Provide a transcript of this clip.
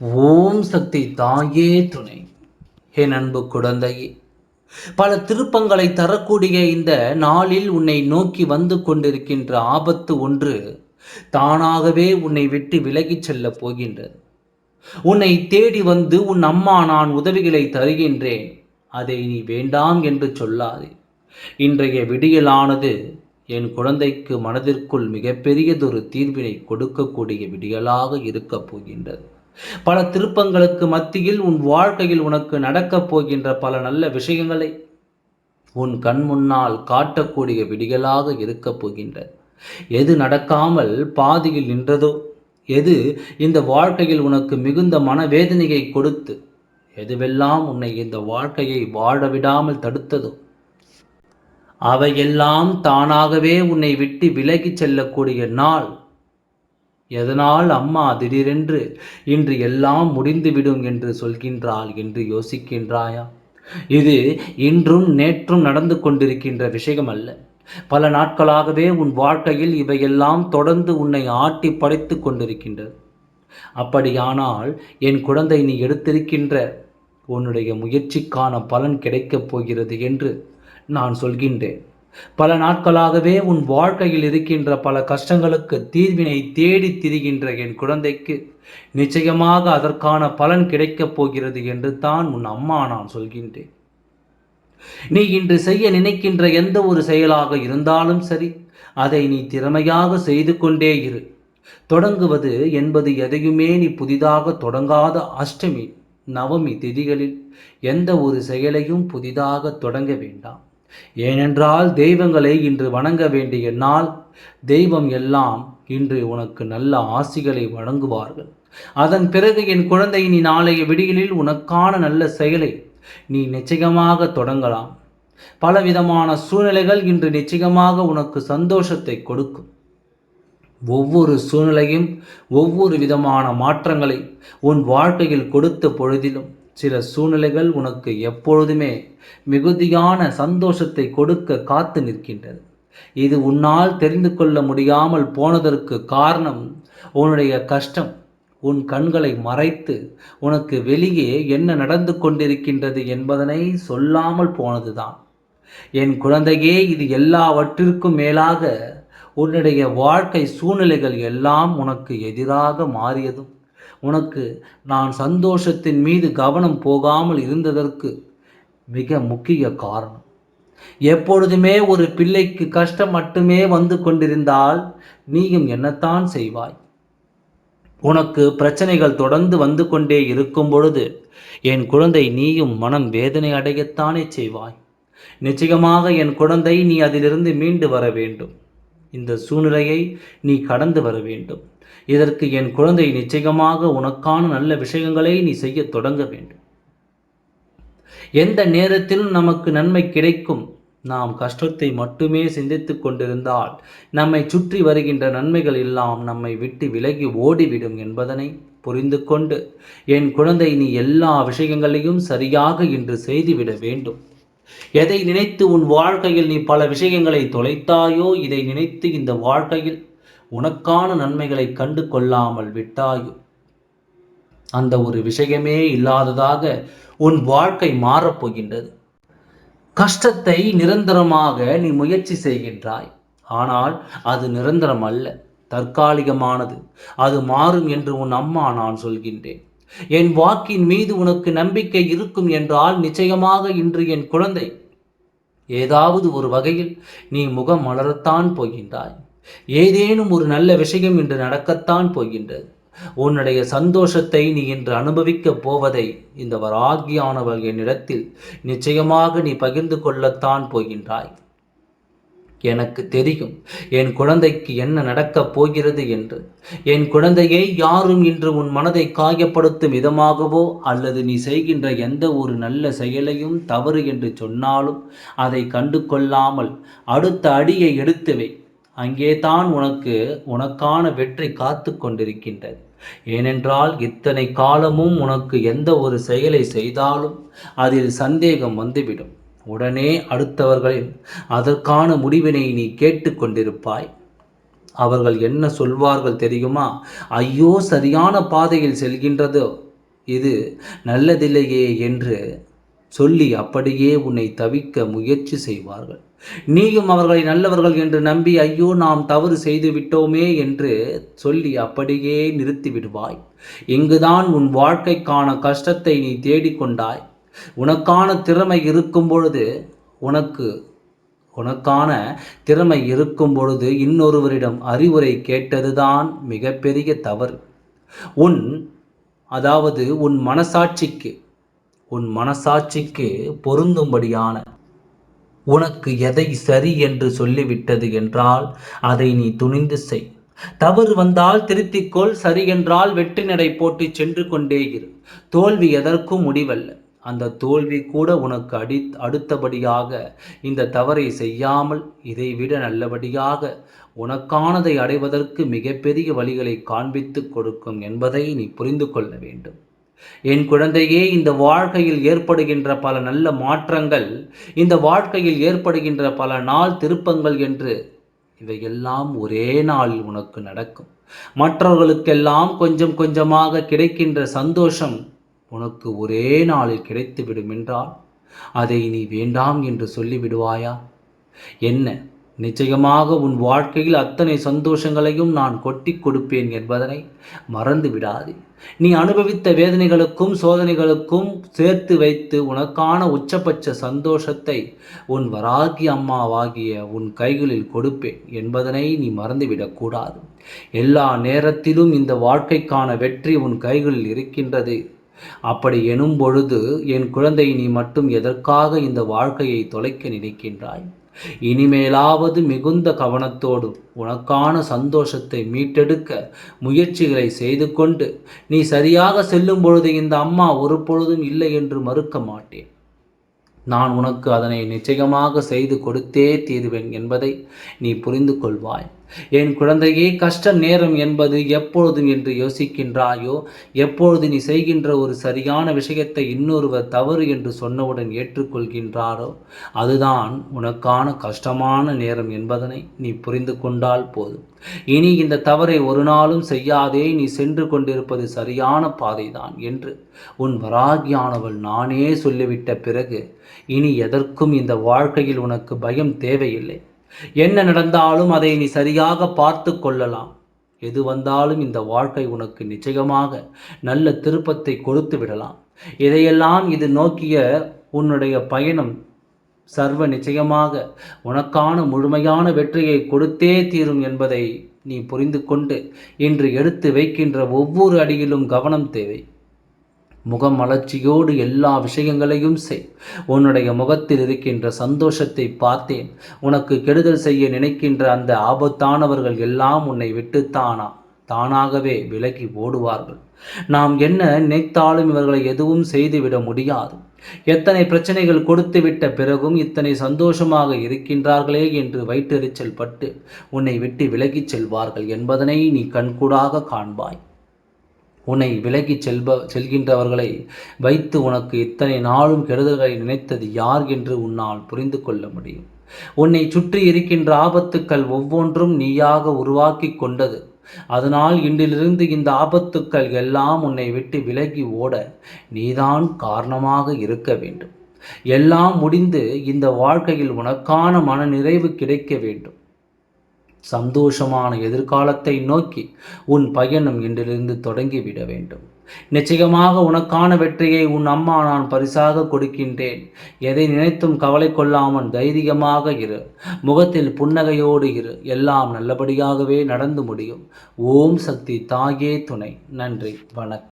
ஓம் சக்தி தாயே துணை. என் அன்பு குழந்தையே பல திருப்பங்களை தரக்கூடிய இந்த நாளில் உன்னை நோக்கி வந்து கொண்டிருக்கின்ற ஆபத்து ஒன்று தானாகவே உன்னை விட்டு விலகிச் செல்லப் போகின்றது. உன்னை தேடி வந்து உன் அம்மா நான் உதவிகளை தருகின்றேன். அதை நீ வேண்டாம் என்று சொல்லாதே. இன்றைய விடியலானது என் குழந்தைக்கு மனதிற்குள் மிகப்பெரியதொரு தீர்வினை கொடுக்கக்கூடிய விடியலாக இருக்கப் போகின்றது. பல திருப்பங்களுக்கு மத்தியில் உன் வாழ்க்கையில் உனக்கு நடக்கப் போகின்ற பல நல்ல விஷயங்களை உன் கண் முன்னால் காட்டக்கூடிய விடிகளாக இருக்கப் போகின்ற எது நடக்காமல் பாதியில் நின்றதோ எது இந்த வாழ்க்கையில் உனக்கு மிகுந்த மனவேதனையை கொடுத்து எதுவெல்லாம் உன்னை இந்த வாழ்க்கையை வாழ விடாமல் தடுத்ததோ அவையெல்லாம் தானாகவே உன்னை விட்டு விலகிச் செல்லக்கூடிய நாள் எதனால் அம்மா திடீரென்று இன்று எல்லாம் முடிந்துவிடும் என்று சொல்கின்றாள் என்று யோசிக்கின்றாயா? இது இன்றும் நேற்றும் நடந்து கொண்டிருக்கின்ற விஷயம் அல்ல பல நாட்களாகவே உன் வாழ்க்கையில் இவையெல்லாம் தொடர்ந்து உன்னை ஆட்டி படைத்து கொண்டிருக்கின்றது. அப்படியானால் என் குழந்தை நீ எடுத்திருக்கின்ற உன்னுடைய முயற்சிக்கான பலன் கிடைக்கப் போகிறது என்று நான் சொல்கின்றேன். பல நாட்களாகவே உன் வாழ்க்கையில் இருக்கின்ற பல கஷ்டங்களுக்கு தீர்வினை தேடி திரிகின்ற என் குழந்தைக்கு நிச்சயமாக அதற்கான பலன் கிடைக்கப் போகிறது என்று தான் உன் அம்மா நான் சொல்கின்றேன். நீ இன்று செய்ய நினைக்கின்ற எந்த ஒரு செயலாக இருந்தாலும் சரி அதை நீ திறமையாக செய்து கொண்டே இரு. தொடங்குவது என்பது எதையுமே நீ புதிதாக தொடங்காத அஷ்டமி நவமி திதிகளில் எந்த ஒரு செயலையும் புதிதாக தொடங்க வேண்டாம். ஏனென்றால் தெய்வங்களை இன்று வணங்க வேண்டிய நாள் தெய்வம் எல்லாம் இன்று உனக்கு நல்ல ஆசிகளை வழங்குவார்கள். அதன் பிறகு என் குழந்தை நீ நாளைய விடியலில் உனக்கான நல்ல செயலை நீ நிச்சயமாக தொடங்கலாம். பலவிதமான சூழ்நிலைகள் இன்று நிச்சயமாக உனக்கு சந்தோஷத்தை கொடுக்கும். ஒவ்வொரு சூழ்நிலையும் ஒவ்வொரு விதமான மாற்றங்களை உன் வாழ்க்கையில் கொடுத்த பொழுதிலும் சில சூழ்நிலைகள் உனக்கு எப்பொழுதுமே மிகுதியான சந்தோஷத்தை கொடுக்க காத்து நிற்கின்றது. இது உன்னால் தெரிந்து கொள்ள முடியாமல் போனதற்கு காரணம் உன்னுடைய கஷ்டம். உன் கண்களை மறைத்து உனக்கு வெளியே என்ன நடந்து கொண்டிருக்கின்றது என்பதனை சொல்லாமல் போனதுதான். என் குழந்தையே இது எல்லாவற்றிற்கும் மேலாக உன்னுடைய வாழ்க்கை சூழ்நிலைகள் எல்லாம் உனக்கு எதிராக மாறியதும். உனக்கு நான் சந்தோஷத்தின் மீது கவனம் போகாமல் இருந்ததற்கு மிக முக்கிய காரணம். எப்பொழுதுமே ஒரு பிள்ளைக்கு கஷ்டம் மட்டுமே வந்து கொண்டிருந்தால் நீயும் என்னத்தான் செய்வாய்? உனக்கு பிரச்சனைகள் தொடர்ந்து வந்து கொண்டே இருக்கும் பொழுது என் குழந்தை நீயும் மனம் வேதனை அடையத்தானே செய்வாய்? நிச்சயமாக என் குழந்தை நீ அதிலிருந்து மீண்டு வர வேண்டும். இந்த சூழ்நிலையை நீ கடந்து வர வேண்டும். இதற்கு என் குழந்தை நிச்சயமாக உனக்கான நல்ல விஷயங்களை நீ செய்ய தொடங்க வேண்டும். எந்த நேரத்திலும் நமக்கு நன்மை கிடைக்கும். நாம் கஷ்டத்தை மட்டுமே சிந்தித்து கொண்டிருந்தால் நம்மை சுற்றி வருகின்ற நன்மைகள் எல்லாம் நம்மை விட்டு விலகி ஓடிவிடும் என்பதனை புரிந்து கொண்டு என் குழந்தை நீ எல்லா விஷயங்களையும் சரியாக இன்று செய்துவிட வேண்டும். எதை நினைத்து உன் வாழ்க்கையில் நீ பல விஷயங்களை தொலைத்தாயோ இதை நினைத்து இந்த வாழ்க்கையில் உனக்கான நன்மைகளை கண்டு கொள்ளாமல் விட்டாயோ? அந்த ஒரு விஷயமே இல்லாததாக உன் வாழ்க்கை மாறப்போகின்றது கஷ்டத்தை நிரந்தரமாக நீ முயற்சி செய்கின்றாய். ஆனால் அது நிரந்தரம் அல்ல தற்காலிகமானது. அது மாறும் என்று உன் அம்மா நான் சொல்கின்றேன். என் வாக்கின் மீது உனக்கு நம்பிக்கை இருக்கும் என்றால் நிச்சயமாக இன்று என் குழந்தை. ஏதாவது ஒரு வகையில் நீ முகம் மலரத்தான் போகின்றாய். ஏதேனும் ஒரு நல்ல விஷயம் இன்று நடக்கத்தான் போகின்றது. உன்னுடைய சந்தோஷத்தை நீ இன்று அனுபவிக்கப் போவதை இந்த வராகியானவள் என்னிடத்தில் நிச்சயமாக நீ பகிர்ந்து கொள்ளத்தான் போகின்றாய். எனக்கு தெரியும். என் குழந்தைக்கு என்ன நடக்கப் போகிறது என்று. என் குழந்தையை யாரும் இன்று உன் மனதை காயப்படுத்தும் விதமாகவோ அல்லது நீ செய்கின்ற எந்த ஒரு நல்ல செயலையும் தவறு என்று சொன்னாலும் அதை கண்டு கொள்ளாமல் அடுத்த அடியை எடுத்துவை அங்கே தான் உனக்கு உனக்கான வெற்றி காத்து கொண்டிருக்கின்றது. ஏனென்றால் இத்தனை காலமும் உனக்கு எந்த ஒரு செயலை செய்தாலும் அதில் சந்தேகம் வந்துவிடும். உடனே அடுத்தவர்களின் அதற்கான முடிவினை நீ கேட்டுக்கொண்டிருப்பாய். அவர்கள் என்ன சொல்வார்கள் தெரியுமா? ஐயோ சரியான பாதையில் செல்கின்றதோ. இது நல்லதில்லையே என்று சொல்லி அப்படியே உன்னை தவிக்க முயற்சி செய்வார்கள். நீயும் அவர்களை நல்லவர்கள் என்று நம்பி ஐயோ நாம் தவறு செய்து விட்டோமே என்று சொல்லி அப்படியே நிறுத்திவிடுவாய். இங்குதான் உன் வாழ்க்கைக்கான கஷ்டத்தை நீ தேடிக்கொண்டாய். உனக்கான திறமை இருக்கும் பொழுது உனக்கு உனக்கான திறமை இருக்கும் பொழுது இன்னொருவரிடம் அறிவுரை கேட்டதுதான் மிகப்பெரிய தவறு. உன் அதாவது உன் மனசாட்சிக்கு உன் மனசாட்சிக்கு பொருந்தும்படியான உனக்கு எதை சரி என்று சொல்லிவிட்டது என்றால் அதை நீ துணிந்து செய். தவறு வந்தால் திருத்திக்கொள் சரி என்றால் வெற்றி நடை போட்டு சென்று கொண்டே இரு. தோல்வி எதற்கும் முடிவல்ல. அந்த தோல்வி கூட உனக்கு அடி அடுத்தபடியாக இந்த தவறை செய்யாமல் இதைவிட நல்லபடியாக உனக்கானதை அடைவதற்கு மிகப்பெரிய வழிகளை காண்பித்து கொடுக்கும் என்பதை நீ புரிந்து கொள்ள வேண்டும். என் குழந்தையே இந்த வாழ்க்கையில் ஏற்படுகின்ற பல நல்ல மாற்றங்கள் இந்த வாழ்க்கையில் ஏற்படுகின்ற பல நாள் திருப்பங்கள் என்று இவையெல்லாம் ஒரே நாளில் உனக்கு நடக்கும். மற்றவர்களுக்கெல்லாம் கொஞ்சம் கொஞ்சமாக கிடைக்கின்ற சந்தோஷம் உனக்கு ஒரே நாளில் கிடைத்துவிடும் என்றால் அதை நீ வேண்டாம் என்று சொல்லிவிடுவாயா? என்ன நிச்சயமாக உன் வாழ்க்கையில் அத்தனை சந்தோஷங்களையும் நான் கொட்டி கொடுப்பேன் என்பதனை மறந்து விடாதே நீ அனுபவித்த வேதனைகளுக்கும் சோதனைகளுக்கும் சேர்த்து வைத்து உனக்கான உச்சபட்ச சந்தோஷத்தை உன் வராகி அம்மாவாகிய உன் கைகளில் கொடுப்பேன் என்பதனை நீ மறந்துவிடக்கூடாது எல்லா நேரத்திலும் இந்த வாழ்க்கைக்கான வெற்றி உன் கைகளில் இருக்கின்றது. அப்படி எனும் பொழுது என் குழந்தை நீ மட்டும் எதற்காக இந்த வாழ்க்கையை தொலைக்க நினைக்கின்றாய்? இனிமேலாவது மிகுந்த கவனத்தோடு உனக்கான சந்தோஷத்தை மீட்டெடுக்க முயற்சிகளை செய்து கொண்டு நீ சரியாக செல்லும் பொழுது இந்த அம்மா ஒரு பொழுதும் இல்லை என்று மறுக்க மாட்டேன். நான் உனக்கு அதனை நிச்சயமாக செய்து கொடுத்தே தீருவேன் என்பதை நீ புரிந்து கொள்வாய். என் குழந்தையே கஷ்ட நேரம் என்பது எப்பொழுதும் என்று யோசிக்கின்றாயோ? எப்பொழுது நீ செய்கின்ற ஒரு சரியான விஷயத்தை இன்னொருவர் தவறு என்று சொன்னவுடன் ஏற்றுக்கொள்கின்றாரோ? அதுதான் உனக்கான கஷ்டமான நேரம் என்பதனை நீ புரிந்து கொண்டால் போதும். இனி இந்த தவறை ஒரு நாளும் செய்யாதே நீ சென்று கொண்டிருப்பது சரியான பாதைதான் என்று உன் வராகியானவள் நானே சொல்லிவிட்ட பிறகு இனி எதற்கும் இந்த வாழ்க்கையில் உனக்கு பயம் தேவையில்லை. என்ன நடந்தாலும் அதை நீ சரியாக பார்த்து கொள்ளலாம். எது வந்தாலும் இந்த வாழ்க்கை உனக்கு நிச்சயமாக நல்ல திருப்பத்தை கொடுத்து விடலாம். இதையெல்லாம் இது நோக்கிய உன்னுடைய பயணம் சர்வ நிச்சயமாக உனக்கான முழுமையான வெற்றியை கொடுத்தே தீரும் என்பதை நீ புரிந்து கொண்டு இன்று எடுத்து வைக்கின்ற ஒவ்வொரு அடியிலும் கவனம் தேவை. முகமலர்ச்சியோடு எல்லா விஷயங்களையும் செய். உன்னுடைய முகத்தில் இருக்கின்ற சந்தோஷத்தை பார்த்தேன். உனக்கு கெடுதல் செய்ய நினைக்கின்ற அந்த ஆபத்தானவர்கள் எல்லாம் உன்னை விட்டுத்தானா? தானாகவே விலகி ஓடுவார்கள். நாம் என்ன நினைத்தாலும் இவர்களை எதுவும் செய்துவிட முடியாது. எத்தனை பிரச்சனைகள் கொடுத்து விட்ட பிறகும் இத்தனை சந்தோஷமாக இருக்கின்றார்களே என்று வயிற்றெரிச்சல் பட்டு உன்னை விட்டு விலகிச் செல்வார்கள் என்பதனை நீ கண்கூடாக காண்பாய். உன்னை விலகி செல்ப செல்கின்றவர்களை வைத்து உனக்கு இத்தனை நாளும் கெடுதல்களை நினைத்தது யார் என்று உன்னால் புரிந்து கொள்ள முடியும். உன்னை சுற்றி இருக்கின்ற ஆபத்துக்கள் ஒவ்வொன்றும் நீயாக உருவாக்கி கொண்டது. அதனால் இன்றிலிருந்து இந்த ஆபத்துக்கள் எல்லாம் உன்னை விட்டு விலகி ஓட நீதான் காரணமாக இருக்க வேண்டும். எல்லாம் முடிந்து இந்த வாழ்க்கையில் உனக்கான மன நிறைவு கிடைக்க வேண்டும். சந்தோஷமான எதிர்காலத்தை நோக்கி உன் பயணம் இன்றிலிருந்து தொடங்கிவிட வேண்டும். நிச்சயமாக உனக்கான வெற்றியை உன் அம்மா நான் பரிசாக கொடுக்கின்றேன். எதை நினைத்தும் கவலை கொள்ளாமல் தைரியமாக இரு. முகத்தில் புன்னகையோடு இரு. எல்லாம் நல்லபடியாகவே நடந்து முடியும். ஓம் சக்தி தாயே துணை. நன்றி. வணக்கம்.